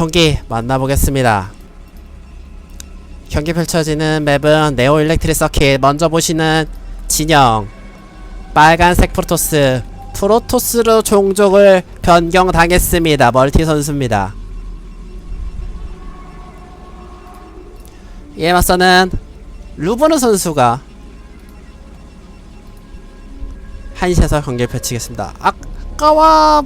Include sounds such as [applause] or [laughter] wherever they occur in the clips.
경기 만나보겠습니다. 경기 펼쳐지는 맵은 네오 일렉트릭 서킷 먼저 보시는 진영 빨간색 프로토스 프로토스로 종족을 변경당했습니다. 멀티 선수입니다. 이에 맞서는 루브르 선수가 한시에서 경기를 펼치겠습니다. 아까와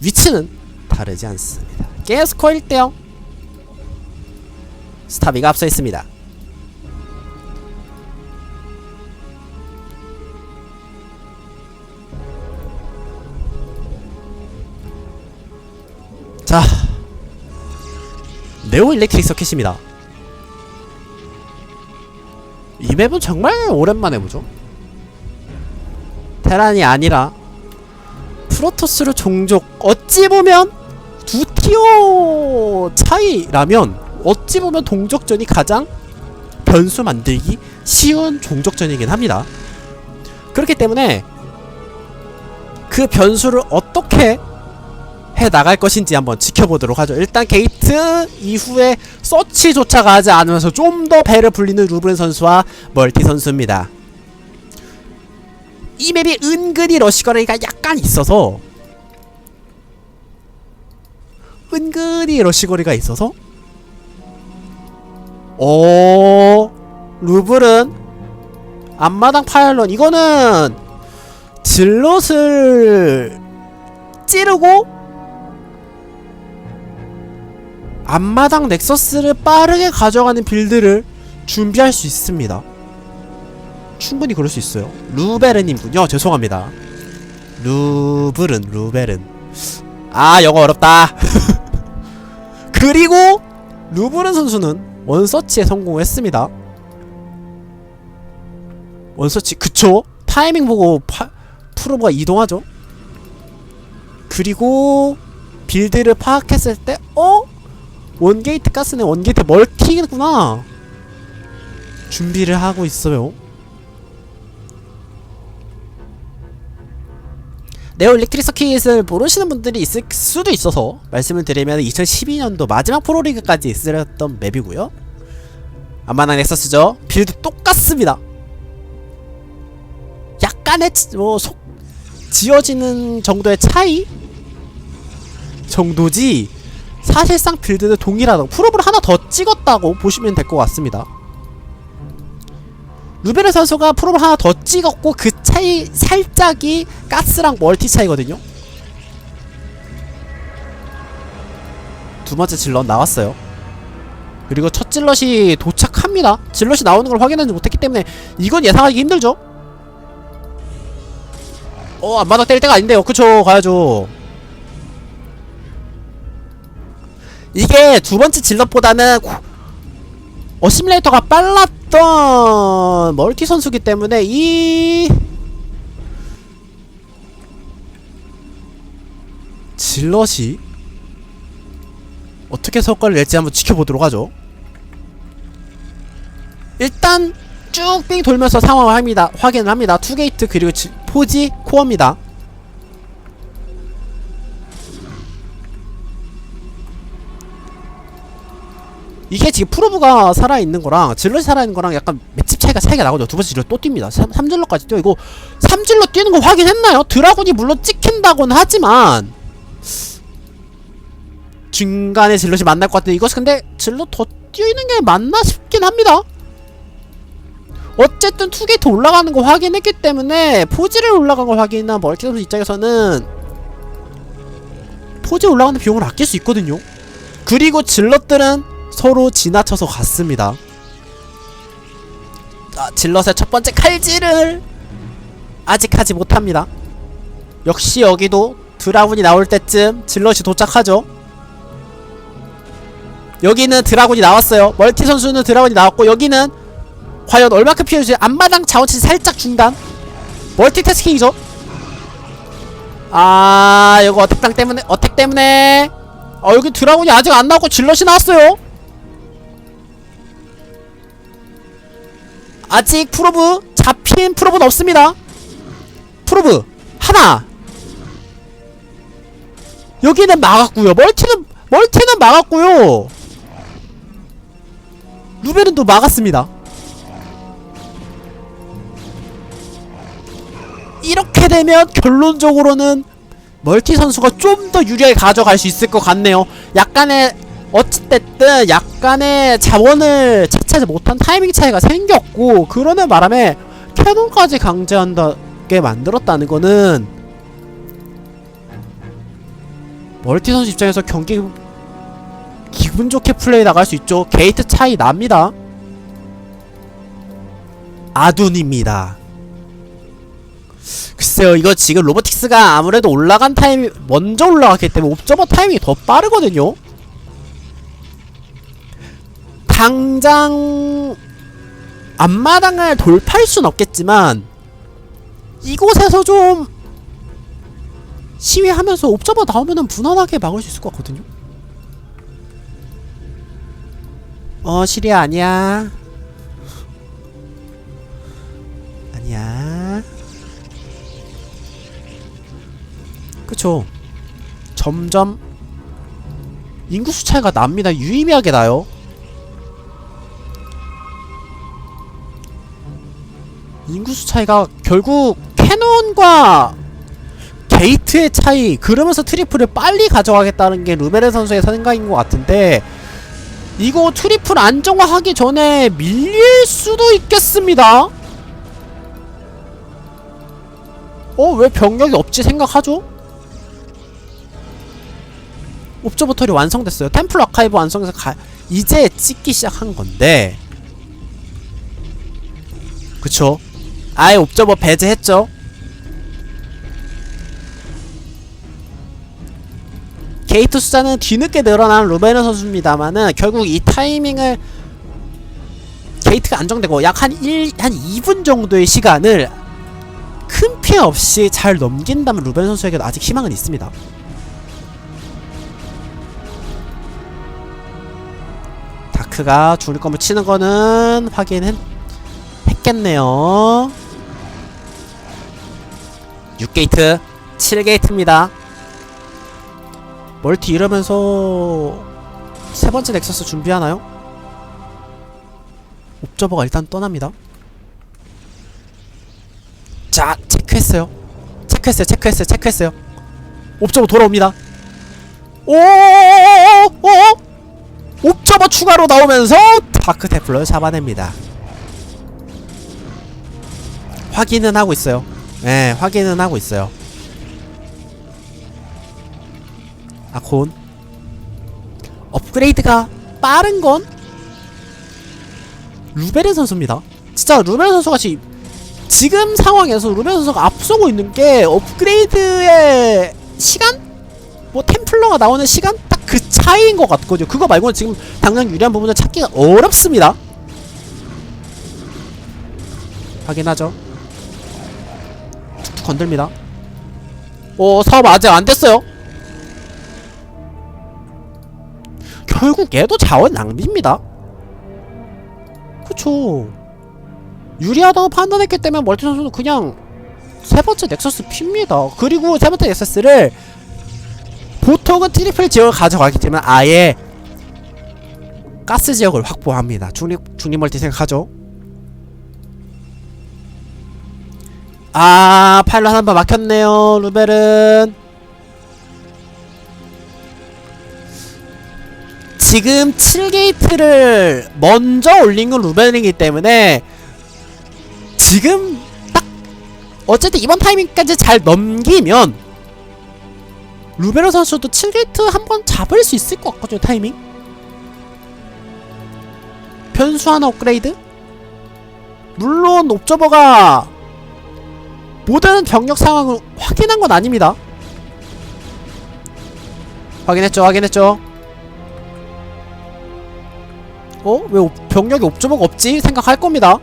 위치는 다르지 않습니다. 게스코 1대0 스타비가 앞서 있습니다. 자 네오 일렉트릭 서킷입니다. 이 맵은 정말 오랜만에 보죠. 테란이 아니라 프로토스로 종족 어찌 보면 두 티어 차이라면 어찌 보면 동족전이 가장 변수 만들기 쉬운 종족전이긴 합니다. 그렇기 때문에 그 변수를 어떻게 해 나갈 것인지 한번 지켜보도록 하죠. 일단 게이트 이후에 서치조차 가지 않으면서 좀 더 배를 불리는 루브렌 선수와 멀티 선수입니다. 이 맵이 은근히 러시거리가 약간 있어서 은근히 러시거리가 있어서 어 루블은 앞마당 파일런 이거는 질럿을 찌르고 앞마당 넥서스를 빠르게 가져가는 빌드를 준비할 수 있습니다. 충분히 그럴 수 있어요. 루베르님군요. 죄송합니다. 루브른, 루베른. 아, 영어 어렵다. [laughs] 그리고 루브른 선수는 원서치에 성공을 했습니다. 원서치, 그쵸? 타이밍 보고 파, 프로브가 이동하죠? 그리고 빌드를 파악했을 때, 어? 원게이트 가스네 원게이트 멀티구나 준비를 하고 있어요 네오 일렉트릭 서킷을 모르시는 분들이 있을 수도 있어서 말씀을 드리면 2012년도 마지막 프로리그까지 있었던 맵이고요. 아마나 넥서스죠. 빌드 똑같습니다. 약간의 치- 뭐속 지어지는 정도의 차이 정도지 사실상 빌드는 동일하다고 프로브를 하나 더 찍었다고 보시면 될 것 같습니다 루베르 선수가 프로브를 하나 더 찍었고 그 차이 살짝이 가스랑 멀티 차이거든요. 두 번째 질럿 나왔어요. 그리고 첫 질럿이 도착합니다. 질럿이 나오는 걸 확인하지 못했기 때문에 이건 예상하기 힘들죠. 어 안마다 때릴 때가 아닌데요. 그쵸 가야죠. 이게 두 번째 질럿보다는 어시뮬레이터가 빨랐 던 멀티 선수기 때문에 이 질럿이 어떻게 성과를 낼지 한번 지켜보도록 하죠. 일단 쭉 빙 돌면서 상황을 합니다. 확인을 합니다. 투게이트 그리고 지, 포지 코어입니다. 이게 지금 프로브가 살아있는 거랑 질럿이 살아있는 거랑 약간 맷집 차이가 차이가 나거든요. 두 번째 질럿 또 뜁니다. 3, 질럿까지 뛰어. 이거 3질럿 뛰는 거 확인했나요? 드라군이 물론 찍힌다고는 하지만 중간에 질럿이 만날 것 같은데 이것이 근데 질럿 더 뛰는 게 맞나 싶긴 합니다. 어쨌든 투게이트 올라가는 거 확인했기 때문에 포지를 올라간 걸 확인한 멀티 선수 입장에서는 포지 올라가는 비용을 아낄 수 있거든요. 그리고 질럿들은 서로 지나쳐서 갔습니다. 아, 질럿의 첫 번째 칼질을 아직 하지 못합니다. 역시 여기도 드라군이 나올 때쯤 질럿이 도착하죠. 여기는 드라군이 나왔어요. 멀티 선수는 드라군이 나왔고 여기는 과연 얼마큼 피해주지 앞마당 자원치 살짝 중단. 멀티태스킹이죠. 아, 이거 어택당 때문에 어택 때문에 어 여기 드라군이 아직 안 나왔고 질럿이 나왔어요. 아직 프로브 잡힌 프로브는 없습니다. 프로브 하나 여기는 막았고요. 멀티는 멀티는 막았고요. 루베는 또 막았습니다. 이렇게 되면 결론적으로는 멀티 선수가 좀 더 유리하게 가져갈 수 있을 것 같네요. 약간의 어찌됐든 약간의 자원을 차치하지 못한 타이밍 차이가 생겼고 그러는 바람에 캐논까지 강제한다게 만들었다는 거는 멀티 선수 입장에서 경기 기분 좋게 플레이 나갈 수 있죠. 게이트 차이 납니다. 아둔입니다. 글쎄요, 이거 지금 로보틱스가 아무래도 올라간 타임이 먼저 올라갔기 때문에 옵저버 타이밍이 더 빠르거든요. 당장 앞마당을 돌파할 순 없겠지만 이곳에서 좀 시위하면서 옵저버 나오면은 무난하게 막을 수 있을 것 같거든요. 어 시리아 아니야. 아니야. 그쵸. 점점 인구수 차이가 납니다. 유의미하게 나요. 인구수 차이가 결국 캐논과 게이트의 차이 그러면서 트리플을 빨리 가져가겠다는 게 루베르 선수의 생각인 것 같은데 이거 트리플 안정화하기 전에 밀릴 수도 있겠습니다 어? 왜 병력이 없지 생각하죠? 옵저버터리 완성됐어요 템플 아카이브 완성해서 가, 이제 찍기 시작한 건데 그쵸 아예 옵저버 배제했죠 게이트 숫자는 뒤늦게 늘어난 루베르 선수입니다만은 결국 이 타이밍을 게이트가 안정되고 약 한 1, 한 2분 정도의 시간을 큰 피해 없이 잘 넘긴다면 루베르 선수에게도 아직 희망은 있습니다. 다크가 죽을 거면 치는 거는 확인했겠네요. 6게이트, 7게이트입니다. 멀티 이러면서 세 번째 넥서스 준비하나요? 옵저버가 일단 떠납니다. 자, 체크했어요. 체크했어요. 체크했어요. 체크했어요. 옵저버 돌아옵니다. 오! 오! 옵저버 추가로 나오면서 다크 테플러를 잡아냅니다. 확인은 하고 있어요. 네, 확인은 하고 있어요. 아콘 업그레이드가 빠른 건 루베르 선수입니다. 진짜 루베르 선수가 지, 지금 상황에서 루베르 선수가 앞서고 있는 게 업그레이드의 시간? 뭐 템플러가 나오는 시간? 딱 그 차이인 것 같거든요. 그거 말고는 지금 당장 유리한 부분을 찾기가 어렵습니다. 확인하죠. 툭툭 건들니다. 오 사업 아직 안 됐어요. 결국 얘도 자원 낭비입니다. 그쵸. 유리하다고 판단했기 때문에 멀티 선수는 그냥 세 번째 넥서스 핍니다. 그리고 세 번째 넥서스를 보통은 트리플 지역을 가져가기 때문에 아예 가스 지역을 확보합니다. 중립 중립 멀티 생각하죠. 아 파일럿 한번 막혔네요. 루벨은 지금 7게이트를 먼저 올린 건 루벤이기 때문에 지금 딱 어쨌든 이번 타이밍까지 잘 넘기면 루베르 선수도 7게이트 한번 잡을 수 있을 것 같거든요 타이밍 변수 하나 업그레이드 물론 옵저버가 모든 병력 상황을 확인한 건 아닙니다 확인했죠 확인했죠 어? 왜 옵- 병력이 옵저버가 없지? 생각할 겁니다.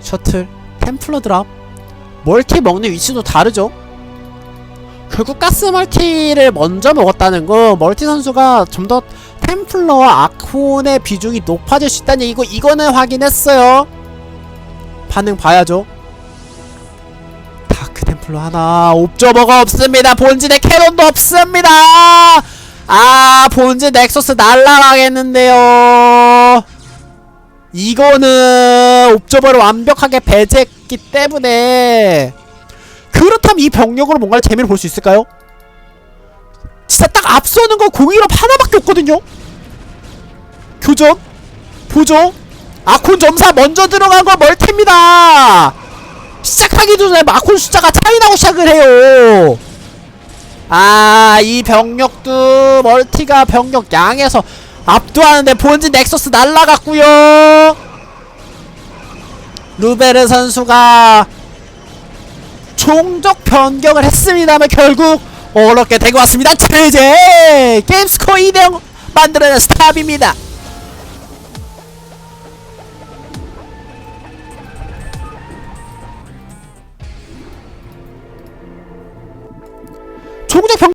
셔틀, 템플러 드랍, 멀티 먹는 위치도 다르죠? 결국 가스 멀티를 먼저 먹었다는 거 멀티 선수가 좀 더 템플러와 아콘의 비중이 높아질 수 있다는 얘기고 이거는 확인했어요. 반응 봐야죠. 다크 템플러 하나 옵저버가 없습니다. 본진에 캐논도 없습니다. 아 본진 넥서스 날라가겠는데요. 이거는 옵저버를 완벽하게 배제했기 때문에 그렇다면 이 병력으로 뭔가를 재미를 볼 수 있을까요? 진짜 딱 앞서는 거 공이로 하나밖에 없거든요 교전? 보죠 아콘 점사 먼저 들어간 거 멀티입니다. 시작하기도 전에 마콘 숫자가 차이 나고 시작을 해요. 아 이 병력도 멀티가 병력 양에서 압도하는데 본진 넥서스 날라갔고요. 루베르 선수가 종족 변경을 했습니다만 결국 어렵게 되고 왔습니다. 제제! 게임 스코어 2대0 만들어낸 스탑입니다 변